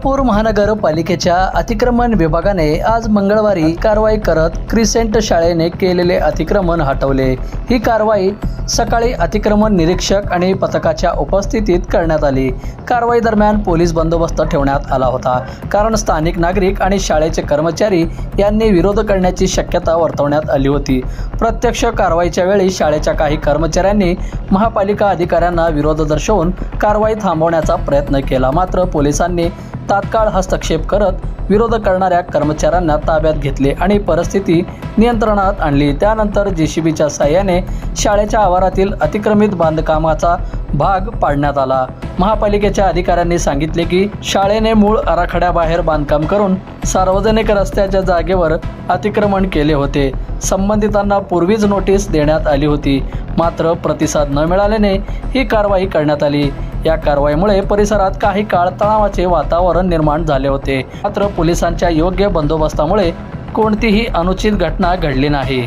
सोलापूर महानगरपालिकेच्या अतिक्रमण विभागाने आज मंगळवारी कारवाई करत क्रिसेंट शाळेने केलेले अतिक्रमण हटवले. ही कारवाई सकाळी अतिक्रमण निरीक्षक आणि पथकाच्या उपस्थितीत करण्यात आली. कारवाई दरम्यान पोलीस बंदोबस्त ठेवण्यात आला होता. कारण स्थानिक नागरिक आणि शाळेचे कर्मचारी यांनी विरोध करण्याची शक्यता वर्तवण्यात आली होती. प्रत्यक्ष कारवाईच्या वेळी शाळेच्या काही कर्मचाऱ्यांनी महापालिका अधिकाऱ्यांना विरोध दर्शवून कारवाई थांबवण्याचा प्रयत्न केला. मात्र पोलिसांनी तात्काळ हस्तक्षेप करत विरोध करणाऱ्या कर्मचाऱ्यांना ताब्यात घेतले आणि परिस्थिती नियंत्रणात आणली. त्यानंतर जेसीबीच्या साह्याने शाळेच्या आवारातील अतिक्रमित बांधकामाचा भाग पाडण्यात आला. महापालिकेच्या अधिकाऱ्यांनी सांगितले की शाळेने मूळ आराखड्याबाहेर बांधकाम करून सार्वजनिक रस्त्याच्या जागेवर अतिक्रमण केले होते. संबंधितांना पूर्वीच नोटीस देण्यात आली होती. मात्र प्रतिसाद न मिळाल्याने ही कारवाई करण्यात आली. या कारवाईमुळे परिसरात काही काळ तणावाचे वातावरण निर्माण झाले होते. मात्र पोलिसांच्या योग्य बंदोबस्तामुळे कोणतीही अनुचित घटना घडली नाही.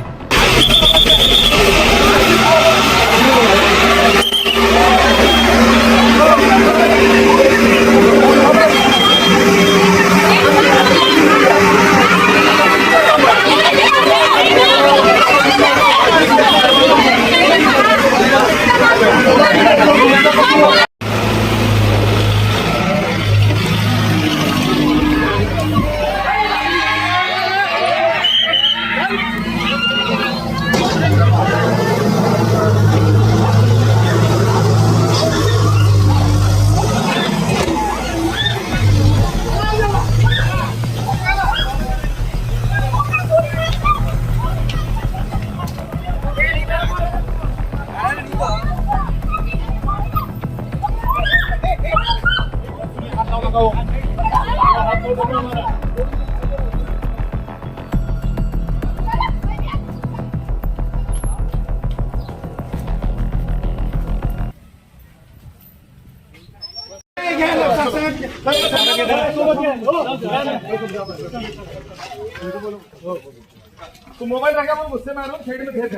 तू मोबाईल रखा मग गुस्से में आ रहा हूँ साइड में भेज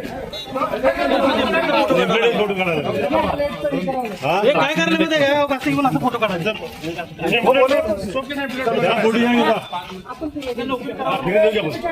घेऊन असं फोटो काढायचा